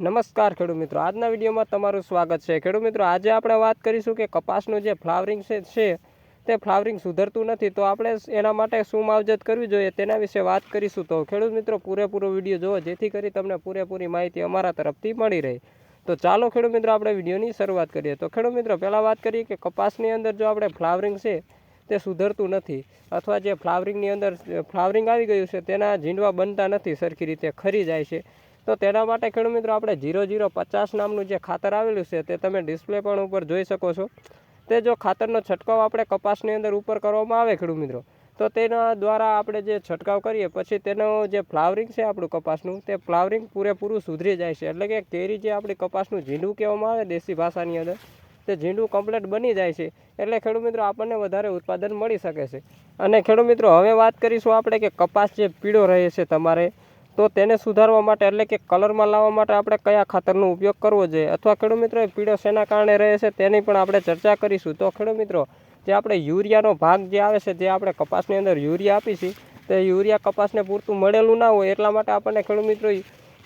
નમસ્કાર ખેડૂત મિત્રો. આજના વિડીયોમાં તમારું સ્વાગત છે. ખેડૂત મિત્રો, આજે આપણે વાત કરીશું કે કપાસનું જે ફ્લાવરિંગ છે, તે ફ્લાવરિંગ સુધરતું નથી, તો આપણે એના માટે શું માવજત કરવી જોઈએ તેના વિશે વાત કરીશું. તો ખેડૂત મિત્રો, પૂરેપૂરો વીડિયો જુઓ, જેથી કરી તમને પૂરેપૂરી માહિતી અમારા તરફથી મળી રહે. તો ચાલો ખેડૂત મિત્રો, આપણે વિડીયોની શરૂઆત કરીએ. તો ખેડૂત મિત્રો, પહેલાં વાત કરીએ કે કપાસની અંદર જો આપણે ફ્લાવરિંગ છે, તે સુધરતું નથી, અથવા જે ફ્લાવરિંગની અંદર ફ્લાવરિંગ આવી ગયું છે, તેના ઝીંડવા બનતા નથી, સરખી રીતે ખરી જાય છે. તો તેના માટે ખેડૂત મિત્રો આપણે જીરો જીરો પચાસ નામનું જે ખાતર આવેલું છે તે તમે ડિસ્પ્લે પણ ઉપર જોઈ શકો છો. તે જો ખાતરનો છંટકાવ આપણે કપાસની અંદર ઉપર કરવામાં આવે ખેડૂત મિત્રો, તો તેના દ્વારા આપણે જે છંટકાવ કરીએ પછી તેનો જે ફ્લાવરિંગ છે આપણું કપાસનું, તે ફ્લાવરિંગ પૂરેપૂરું સુધરી જાય છે. એટલે કે કેરી જે આપણી કપાસનું ઝીંડું કહેવામાં આવે દેશી ભાષાની અંદર, તે ઝીંડું કમ્પ્લીટ બની જાય છે. એટલે ખેડૂત મિત્રો આપણને વધારે ઉત્પાદન મળી શકે છે. અને ખેડૂત મિત્રો હવે વાત કરીશું આપણે કે કપાસ જે પીળો રહે છે તમારે તો તેને સુધારવા માટે એટલે કે કલરમાં લાવવા માટે આપણે કયા ખાતરનો ઉપયોગ કરવો જોઈએ? અથવા ખેડૂત મિત્રો પીળો શેના કારણે રહે છે તેની પણ આપણે ચર્ચા કરીશું. તો ખેડૂત મિત્રો, જે આપણે યુરિયાનો ભાગ જે આવે છે, જે આપણે કપાસની અંદર યુરિયા આપીશું તે યુરિયા કપાસને પૂરતું મળેલું ના હોય એટલા માટે આપણને ખેડૂત મિત્રો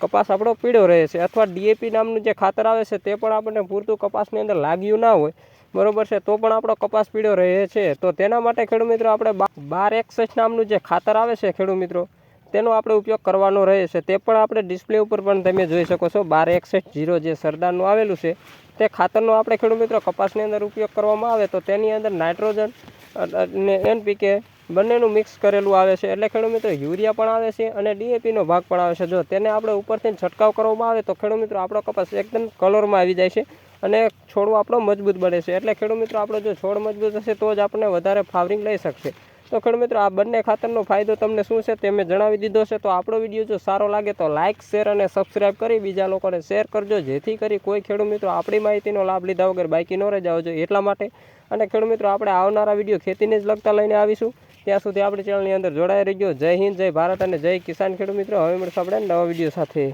કપાસ આપણો પીળો રહે છે. અથવા ડીએપી નામનું જે ખાતર આવે છે, તે પણ આપણને પૂરતું કપાસની અંદર લાગ્યું ના હોય. બરોબર છે? તો પણ આપણો કપાસ પીળો રહે છે. તો તેના માટે ખેડૂત મિત્રો, આપણે બાર એકસઠ નામનું જે ખાતર આવે છે, ખેડૂત મિત્રો તેનો આપણે ઉપયોગ કરવાનો રહે છે તે પણ આપણે ડિસ્પ્લે ઉપર પણ તમે જોઈ શકો છો. બાર એકસઠ જીરો જે સરદારનું આવેલું છે, તે ખાતરનો આપણે ખેડૂત મિત્રો કપાસની અંદર ઉપયોગ કરવામાં આવે તો તેની અંદર નાઇટ્રોજન અને એનપીકે બંનેનું મિક્સ કરેલું આવે છે. એટલે ખેડૂત મિત્રો યુરિયા પણ આવે છે અને ડીએપીનો ભાગ પણ આવે છે. જો તેને આપણે ઉપરથી છંટકાવ કરવામાં આવે તો ખેડૂત મિત્રો આપણો કપાસ એકદમ કલરમાં આવી જાય છે અને છોડવો આપણો મજબૂત બને છે. એટલે ખેડૂત મિત્રો આપણો જો છોડ મજબૂત હશે તો જ આપણને વધારે ફાવરિંગ લઈ શકશે. તો ખેડૂત મિત્રો, આ બંને ખાતરનો ફાયદો તમને શું છે તે મેં જણાવી દીધો છે. તો આપણો વીડિયો જો સારો લાગે તો લાઇક શેર અને સબસ્ક્રાઇબ કરી બીજા લોકોને શેર કરજો. જેથી કરી કોઈ ખેડૂત મિત્રો આપણી માહિતીનો લાભ લીધા વગર બાકી ન રહી જોઈએ એટલા માટે. અને ખેડૂત મિત્રો, આપણે આવનારા વીડિયો ખેતીને જ લગતા લઈને આવીશું. ત્યાં સુધી આપણી ચેનલની અંદર જોડાઈ રહીજો. જય હિન્દ, જય ભારત અને જય કિસાન ખેડૂત મિત્રો. હવે મળશે આપણે નવા વીડિયો સાથે.